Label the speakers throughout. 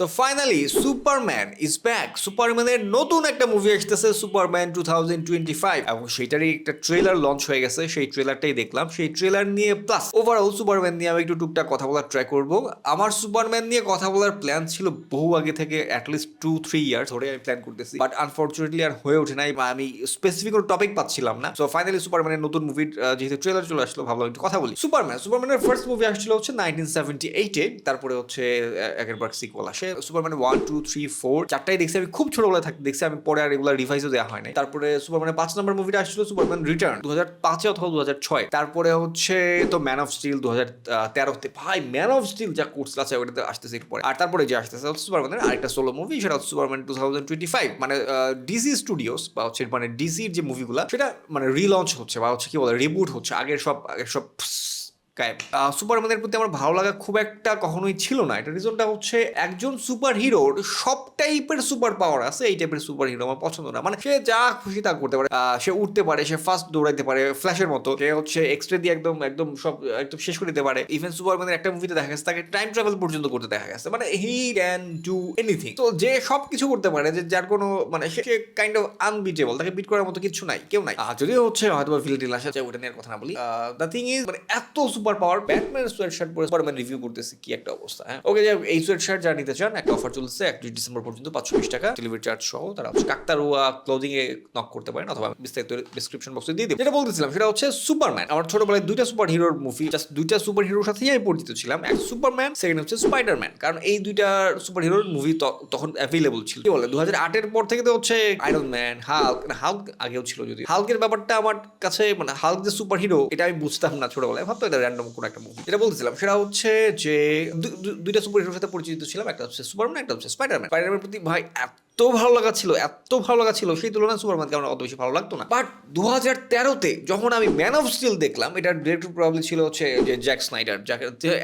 Speaker 1: তো finally Superman is back সুপারম্যানের নতুন একটা মুভি আসতেছে Superman two thousand twenty five এবং সেটারই একটা ট্রেলার লঞ্চ হয়ে গেছে, সেই ট্রেলারটাই দেখলাম। সেই ট্রেলার নিয়ে প্লাস ওভারঅল সুপারম্যান নিয়ে আমি একটু টুকটাক কথা বলার ট্রাই করব। আমার সুপারম্যান নিয়ে কথা বলার প্ল্যান ছিল বহু আগে থেকে অ্যাটলিস্ট টু থ্রি ইয়ার্স ধরে আমি প্ল্যান করতেছি। বাট আনফর্চুনেটলি আর হয়ে ওঠে নাই, বা আমি স্পেসিফিক কোনো টপিক পাচ্ছিলাম না। সো ফাইনালি সুপারম্যানের নতুন মুভির যেহেতু ট্রেলার চলে আসলো, ভাবলাম একটু কথা বলি। সুপারম্যান সুপারম্যানের ফার্স্ট মুভি আসছিল হচ্ছে নাইনটিন সেভেন্টি এইটে তারপরে হচ্ছে একের পর সিকুয়াল আসে। Superman one two three four চারটাই দেখছি আমি খুব ছোটবেলায় থাকতে দেখছি আমি পরে আর রেগুলার রিভাইজও দেওয়া হয় তারপরে সুপারম্যানের পাঁচ নম্বর মুভিটা আসছিল সুপারম্যান রিটার্ন দু হাজার পাঁচে অথবা দু হাজার ছয়। তারপরে হচ্ছে তো ম্যান অফ স্টিল দু হাজার তেরোতে। ভাই ম্যান অফ স্টিল যা করছিল আছে ওটাতে আসতেছে একটু পরে। আর তারপরে যে আসতেছে হচ্ছে সুপারম্যানের আরেকটা সোলো মুভি সেটা হচ্ছে Superman two thousand twenty five মানে ডিসি স্টুডিওস বা হচ্ছে মানে ডিসির যে মুভিগুলো সেটা মানে রিলঞ্চ হচ্ছে বা হচ্ছে কি বলে রিবুট হচ্ছে। আগের সব আগের সব আহ, সুপারম্যানের প্রতি আমার ভালো লাগা খুব একটা কখনোই ছিল না। এটা রিজনটা হচ্ছে একজন সুপার হিরোর সব টাইপের সুপার পাওয়ার আছে এই টাইপের সুপার হিরো আমার পছন্দ না। মানে সে যা খুশি তা করতে পারে। সে উঠতে পারে সে ফাস্ট দৌড়াইতে পারে ফ্ল্যাশের মতো। সে হচ্ছে এক্সট্রে দিয়ে একদম একদম সব একদম শেষ করে দিতে পারে। ইভেন সুপারম্যানের একটা মুভিতে দেখা গেছে তাকে টাইম ট্রাভেল পর্যন্ত করতে দেখা গেছে। মানে হি ক্যান ডু এনিথিং তো যে সব কিছু করতে পারে যে যার কোনো মানে সে কাইন্ড অফ আনবিটেবল তাকে বিট করার মতো কিছু নাই কেউ নাই। যদিও হচ্ছে হয়তো বা ফিল টিল আসে ওটা নিয়ে কথা না বলি। দ্য থিং ইজ মানে এত super power Batman sweat shirt পরে সুপারম্যান রিভিউ করতেছি কি একটা অবস্থা হ্যাঁ? ওকে যে এই সোয়েট শার্ট যারা নিতে চান, একটা অফার চলছে একত্রিশ ডিসেম্বর পর্যন্ত পাঁচশো বিশ টাকা ডেলিভারি চার্জ সহ, তারা কাকতারুয়া ক্লোদিং এ নক করতে পারেন, অথবা বিস্তারিত ডিসক্রিপশন বক্সে দিয়ে দিই যেটা বলতেছিলাম, সেটা হচ্ছে সুপারম্যান। আমার ছোটবেলায় দুইটা সুপার হিরোর মুভি জাস্ট দুইটা সুপার হিরোর সাথেই আমি পরিচিত ছিলাম। এক সুপারম্যান সেকেন্ড হচ্ছে স্পাইডারম্যান কারণ এই দুইটা সুপার হিরোর মুভি তখন অ্যাভেলেবল ছিল। কি বলে দু আটের পর থেকে তো হচ্ছে আয়রন ম্যান হাল্ক হাল্ক আগেও ছিল যদি হাল্কের ব্যাপারটা আমার কাছে মানে হাল্ক যে সুপার হিরো এটা আমি বুঝতাম না ছোটবেলায়। ভাবতো এটা র্যান্ডম কোনো একটা মুভি এটা বলতেছিলাম, সেটা হচ্ছে যে দুইটা সুপার হিরোর সাথে পরিচিত ছিলাম, একটা হচ্ছে সুপারম্যান একটা হচ্ছে স্পাইডারম্যান স্পাইডারম্যানের প্রতি ভাই এত ভালো লাগা ছিল, এত ভালো লাগা ছিল। সেই তুলনায় সুপারম্যানকে আমার অত বেশি ভালো লাগতো না। বাট দু হাজার তেরোতে যখন আমি ম্যান অফ স্টিল দেখলাম, এটার ডিরেক্টর প্রবলেম ছিল হচ্ছে যে জ্যাক স্নাইডার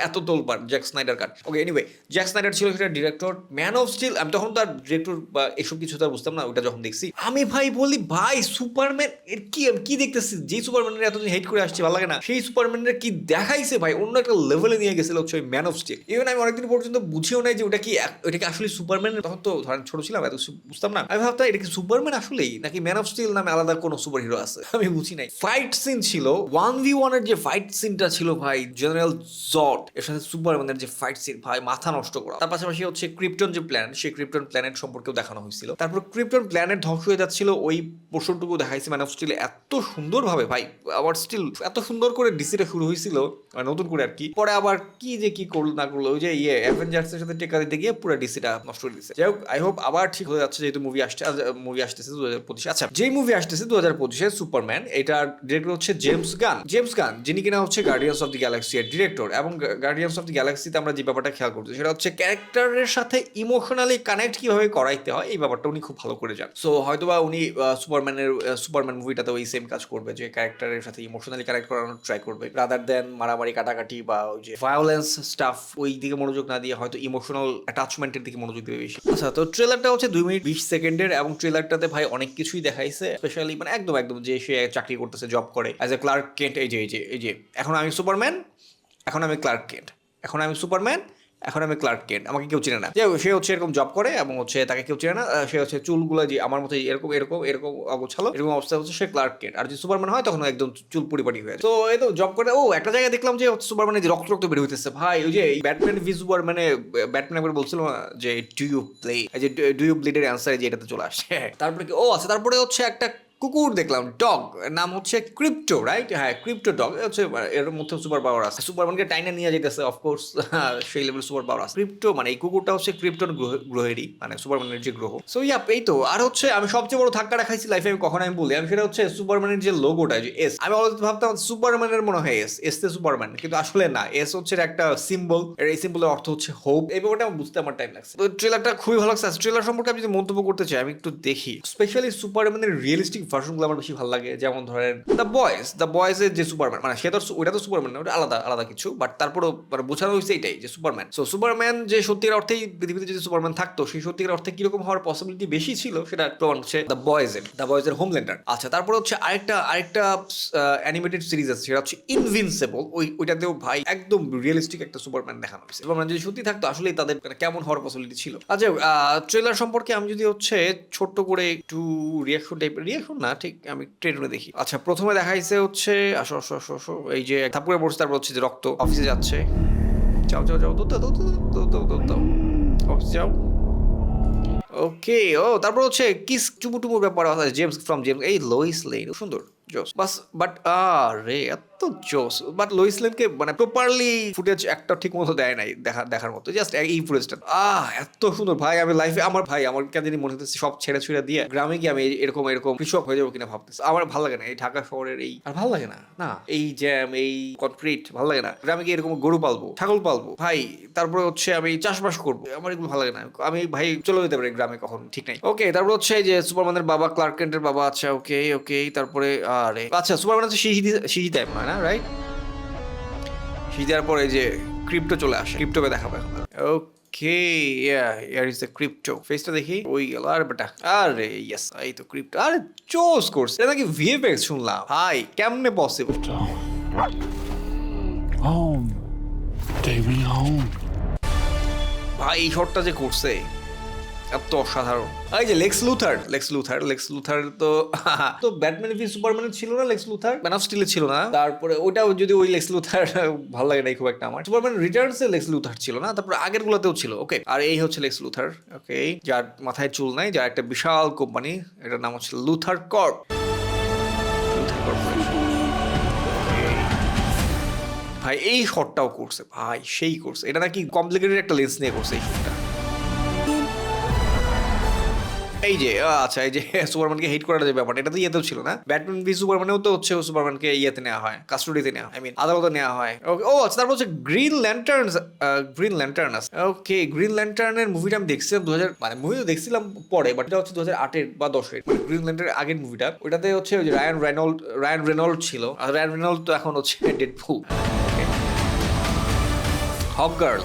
Speaker 1: এত তোলবার Jack Snyder cut okay anyway Jack Snyder ছিল সেটা ডিরেক্টর ম্যান অফ স্টিল আমি তখন তার ডিরেক্টর বা এসব কিছু তার বুঝতাম না, ওটা যখন দেখছি, আমি ভাই বলি, ভাই, সুপারম্যান এর কি কি দেখতেছি? যে সুপারম্যানের এতদিন হেট করে আসছে, ভালো লাগে না। সেই সুপারম্যানের কি দেখাইছে ভাই? অন্য একটা লেভেলে নিয়ে গেছিল হচ্ছে ওই ম্যান অফ স্টিল ইভেন আমি অনেকদিন পর্যন্ত বুঝিও নাই যে ওটা কি ওটা কি আসলে সুপারম্যান তখন তো ধরেন ছোট ছিলাম, এত বুঝতাম না। আমি ভাবতাম, এটা কি সুপারম্যান আসলেই? নাকি ম্যান অফ স্টিল নামে আলাদা কোনো সুপার হিরো আছে? আমি বুঝি নাই। ফাইট সিন ছিল, ওয়ান ভি ওয়ানের যে ফাইট সিনটা ছিল ভাই, জেনারেল জট, এর সাথে সুপারম্যানের যে ফাইট সিন, ভাই, মাথা নষ্ট করা। তার পাশাপাশি হচ্ছে ক্রিপ্টন যে প্ল্যান, সেই ক্রিপ্টন প্ল্যানেট সম্পর্কেও দেখানো হয়েছিল। তারপর ক্রিপ্টন প্ল্যানেট ধ্বংস হয়ে যাচ্ছিল, ওই পোর্শনটুকু দেখাইছে ম্যান অফ স্টিলে এত সুন্দরভাবে, ভাই, আবার স্টিল এত সুন্দর করে ডিসিটা শুরু হয়েছিল মানে নতুন করে আর কি। পরে আবার কি যে কি করল না করল, ওই যে ইয়ে অ্যাভেঞ্জার্সের সাথে টেকা দিতে গিয়ে পুরো ডিসিটা নষ্ট করে দিচ্ছে যাই হোক আই হোপ আবার ঠিক যাচ্ছে যেহেতু মুভি আসছে মুভি আসতেছে দু হাজার পঁচিশে। আচ্ছা যেই মুভি আসতেছে দু হাজার পঁচিশে সুপারম্যান এটার ডিরেক্টর হচ্ছে জেমস গান জেমস গান যিনি কিনা হচ্ছে গার্ডিয়ান্স অফ দি গ্যালাক্সি এর ডিরেক্টর এবং গার্ডিয়ান্স অফ দি গ্যালাক্সিতে আমরা যে ব্যাপারটা খেয়াল করছি, সেটা হচ্ছে ক্যারেক্টারের সাথে ইমোশনালি কানেক্ট কীভাবে করাইতে হয়, এই ব্যাপারটা উনি খুব ভালো করে যান সো হয়তোবা উনি সুপারম্যানের সুপারম্যান মুভিটাতে ওই সেম কাজ করবে, যে ক্যারেক্টারের সাথে ইমোশনালি কানেক্ট করানোর ট্রাই করবে রাদার দেন মারামারি, কাটাকাটি বা ওই যে ভায়োলেন্স স্টাফ ওই দিকে মনোযোগ না দিয়ে হয়তো ইমোশনাল অ্যাটাচমেন্টের দিকে মনোযোগ দেবে বেশি। আচ্ছা তো ট্রেলারটা হচ্ছে দুই মিনিট বিশ সেকেন্ডের এবং ট্রেলারটাতে ভাই অনেক কিছুই দেখাইছে স্পেশালি মানে একদম একদম যে সে চাকরি করতেছে জব করে। অ্যাজ এ ক্লার্ক কেন্ট এই যে এই যে এই যে, এখন আমি সুপারম্যান এখন আমি ক্লার্ক কেন্ট এখন আমি সুপারম্যান এখন আমি ক্লার্ক কেন্ট আমাকে কেউ চেনে না। সে হচ্ছে এরকম জব করে এবং হচ্ছে তাকে কেউ চেনে না সে হচ্ছে চুলগুলো যে আমার মতো এরকম এরকম এরকম অগোছালো, এরকম অবস্থা হচ্ছে সে ক্লার্ক কেন্ট আর যদি সুপারম্যান হয়, তখন একদম চুল পরিপাটি হয়ে তো এই তো জব করে, ও একটা জায়গায় দেখলাম যে সুপারম্যানের রক্ত রক্ত বের হইতেছে। ভাই, ওই যে ব্যাটম্যান ভি সুপারম্যানে ব্যাটম্যান একবার বলছিল যে ডু ইউ প্লে যে ডু ইউ ব্লিডের অ্যান্সার যে এটাতে চলে আসে। তারপরে কি, ও আছে, তারপরে হচ্ছে একটা কুকুর দেখলাম, ডগ নাম হচ্ছে ক্রিপ্টো রাইট হ্যাঁ ক্রিপ্টো ডগ হচ্ছে এর মধ্যে সুপার পাওয়ার আছে। সুপারম্যানকে টাইনে নিয়ে যেতেছে অফকোর্স সেই লেভেল সুপার পাওয়ার আছে। ক্রিপ্টো মানে এই কুকুরটা হচ্ছে ক্রিপ্টন গ্রহেরই মানে সুপার সুপারম্যানের যে গ্রহ। সো ইয়াপ এই তো, আর হচ্ছে, আমি সবচেয়ে বড় ধাক্কা খাইছি লাইফে আমি কখন আমি বলি আমি সেটা হচ্ছে সুপারম্যানের যে লোগোটা যে এস আমি অলরেডি ভাবতাম সুপারম্যানের মনে হয় এস এস তে সুপারম্যান কিন্তু আসলে না এস হচ্ছে একটা সিম্বল এই সিম্বলের অর্থ হচ্ছে হোপ এই ব্যাপারটা আমার বুঝতে আমার টাইম লাগছে। তো ট্রেলারটা খুবই ভালো লাগছে। ট্রেলার সম্পর্কে আমি যদি মন্তব্য করতে চাই, আমি একটু দেখি। স্পেশালি সুপারম্যানের রিয়েলিস্টিক ভার্সনগুলো আমার বেশি ভালো লাগে যেমন ধরেন দ্য বয়েস দ্য বয়েসের যে সুপারম্যান মানে সে তো ওইটা তো সুপারম্যান ওটা আলাদা আলাদা কিছু বাট তারপরেও মানে বোঝানো হয়েছে এটাই যে সুপারম্যান সো সুপারম্যান যে সত্যিকার অর্থেই পৃথিবীতে যদি সুপারম্যান থাকতো, সেই সত্যিকার অর্থে কীরকম হওয়ার পসিবিলিটি বেশি ছিল, সেটা প্রমাণ হচ্ছে দ্য বয়েজের দ্য বয়েজের হোমল্যান্ডার আচ্ছা তারপরে হচ্ছে আরেকটা আরেকটা অ্যানিমেটেড সিরিজ আছে, সেটা হচ্ছে ইনভিনসেবল ওই, ওইটাতেও ভাই একদম রিয়েলিস্টিক একটা সুপারম্যান দেখানো হয়েছে। সুপারম্যান যদি সত্যি থাকতো, আসলেই তাদের মানে কেমন হওয়ার পসিবিলিটি ছিল। আচ্ছা ট্রেলার সম্পর্কে আমি যদি হচ্ছে ছোট্ট করে একটু রিয়াকশন টাইপের রিয়াকশন না, ঠিক আমি ট্রেনে দেখি। আচ্ছা প্রথমে দেখাইছে হচ্ছে, আসো আসো আসো আসো, এই যে থাপুরে পড়ছে, তারপর হচ্ছে যে রক্ত অফিসে যাচ্ছে। যাও যাও যাও দৌড় দৌড় অফিসে যাও। ওকে ও, তারপর হচ্ছে কিস চুমু টুমুর ব্যাপার আছে জেমস ফ্রম জেমস এই লোইস লেন সুন্দর জোস বাস বাট আরে, এত জোস বাট লোইস লেনকে মানে প্রপারলি ফুটেজ একটা ঠিক মতো দেয় নাই, দেখা, দেখার মতো জাস্ট এই ফুটেজটা আহ, এত সুন্দর, ভাই, আমি লাইফে আমার ভাই, আমার কেন জানি মনে হচ্ছে সব ছেড়ে ছুড়ে দিয়ে গ্রামে গিয়ে আমি এরকম এরকম কৃষক হয়ে যাব কিনা ভাবতেছি। আমার ভালো লাগে না, এই ঢাকা শহরের এই, আর ভালো লাগে না না, এই জ্যাম এই কনক্রিট ভালো লাগে না। গ্রামে গিয়ে এরকম গরু পালবো, ছাগল পালবো, ভাই, তারপরে হচ্ছে আমি চাষবাস করব, আমার এগুলো ভালো লাগে না। আমি, ভাই, চলে যেতে পারি গ্রামে কখন, ঠিক নাই। ওকে তারপর হচ্ছে যে সুপারম্যানের বাবা ক্লার্ক কেন্টের বাবা আচ্ছা ওকে ওকে তারপরে, আরে আচ্ছা সুপারম্যান হচ্ছে শিশি শিশি টাইপ না? রাইট শিশি দেওয়ার পরে যে ক্রিপ্টো চলে আসে। ক্রিপ্টোকে দেখাবো এখন। Okay yeah here is the Krypto ফেসটা দেখি ওই গেল। আর বেটা আরে ইয়েস এই তো ক্রিপ্টো আরে চোস করছে এটা নাকি ভিএফএক্স শুনলাম। ভাই কেমনে পসিবল. ভাই এই শটটা যে করছে এত অসাধারণ। এই যে Lex Luthor Lex Luthor Lex Luthor তো তো ব্যাটম্যান ভি সুপারম্যান ছিল না লেক্স লুথার? ম্যান অফ স্টিলে ছিল না। তারপরে ওইটাও যদি ওই লেক্স লুথার ভালো লাগে নাই খুব একটা আমার। সুপারম্যান রিটার্নস এ লেক্স লুথার ছিল না তারপর আগের গুলোতেও ছিল ওকে আর এই হচ্ছে লেক্স লুথার ওকে যার মাথায় চুল নাই যার একটা বিশাল কোম্পানি এটার নাম হচ্ছে লুথার কর্প। লুথার কর্পোরেশন ভাই এই শটটাও করছে ভাই সেই করছে। এটা নাকি কমপ্লিকেটেড একটা লেন্স নিয়ে করছে এই শটটা। এই যে আচ্ছা এই যে সুপারম্যানকে হেট করার যে ব্যাপারটা, এটা তো ইয়েতেও ছিল না। ব্যাটম্যান ভি সুপারম্যানেও তো হচ্ছে সুপারম্যানকে ইয়েতে নেওয়া হয় কাস্টোডিতে নেওয়া আই মিন আদালতে নেওয়া হয়। ওকে ও আচ্ছা তারপর হচ্ছে Green Lantern Green Lantern okay Green ল্যান্টার্নের মুভিটা আমি দেখছিলাম দু হাজার মানে মুভি তো দেখছিলাম পরে বাট এটা হচ্ছে দু হাজার আটের বা দশের গ্রিন ল্যান্টার্নের আগের মুভিটা ওইটাতে হচ্ছে ওই যে রায়ান রেনল্ড রায়ান রেনল্ড ছিল, আর রায়ান রেনল্ড তো এখন হচ্ছে ডেড ফু হক গার্ল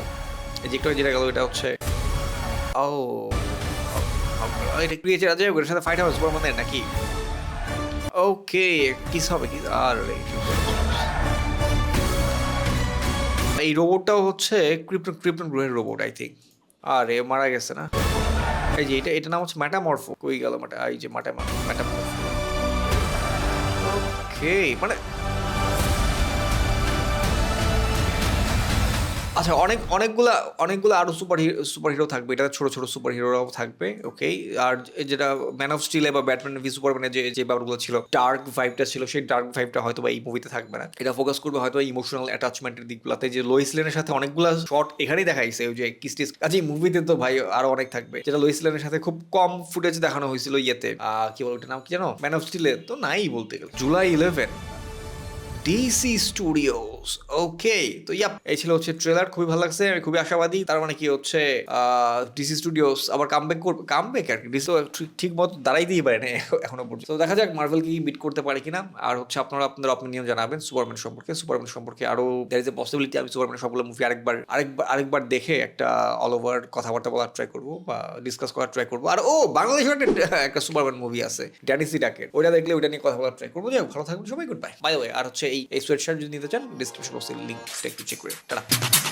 Speaker 1: যেটা গেল, এটা হচ্ছে, ও এটা ক্রিয়েচার আছে ওর সাথে ফাইট হবে সুপারম্যানের নাকি? হবে, কি আর এই রোবটটাও হচ্ছে ক্রিপ্টন ক্রিপ্টন গ্রহের রোবট আই থিঙ্ক আরে, মারা গেছে না? এই যে এটা এটা নাম হচ্ছে ম্যাটামরফো কই গেল ম্যাটা এই যে ম্যাটা ম্যাটামরফো ওকে মানে আচ্ছা অনেক, অনেকগুলা, অনেকগুলো আরও সুপার সুপার হিরো থাকবে। এটা ছোট ছোট সুপার হিরোরাও থাকবে ওকে আর যেটা ম্যান অফ স্টিলে বা ব্যাটম্যান ভি সুপারম্যানের যে যে ব্যাপারগুলো ছিল ডার্ক ভাইবটা ছিল, সেই ডার্ক ভাইবটা হয়তো বা এই মুভিতে থাকবে না। এটা ফোকাস করবে হয়তো ইমোশনাল অ্যাটাচমেন্টের দিকগুলোতে, যে লোইস লেনের সাথে অনেকগুলো শট এখানেই দেখাইছে, ওই যে কিস্টিস আচ্ছা এই মুভিতে তো ভাই আরও অনেক থাকবে। যেটা লোইস লেনের সাথে খুব কম ফুটেজ দেখানো হয়েছিল ইয়েতে। কি বল ওটার নাম কি জানো? ম্যান অফ স্টিলে তো নাই বলতে গেলে। July eleven DC studios okay তো ইয়াপ এই ছিল হচ্ছে ট্রেলার খুবই ভালো লাগছে, আমি খুবই আশাবাদী। তার মানে কি হচ্ছে ডিসি স্টুডিওস আবার কামব্যাক করবে কামব্যাক আর কি ডিসি ঠিক মতো দাঁড়াইতেই পারে না এখনও পর্যন্ত। তো দেখা যাক মার্ভেল কি বিট করতে পারে কিনা। আর হচ্ছে আপনারা আপনাদের অপিনিয়ন জানাবেন সুপারম্যান সম্পর্কে। সুপারম্যান সম্পর্কে আরও দ্যার ইজ এ পসিবিলিটি আমি সুপারম্যান সবগুলো মুভি আরেকবার আরেকবার আরেকবার দেখে একটা অল ওভার কথাবার্তা বলার ট্রাই করব বা ডিসকাস করার ট্রাই করব। আর ও বাংলাদেশের একটা একটা সুপারম্যান মুভি আছে ড্যানিসি ডাকের ওইটা দেখলে ওইটা নিয়ে কথা বলার ট্রাই করব। ভালো থাকবেন সবাই গুড বাই বাই ওয়ে আর হচ্ছে এই সোয়েট শার্ট যদি নিতে চান ডিসক্রিপশন বক্সে লিঙ্কটা একটু চেক করে টাটা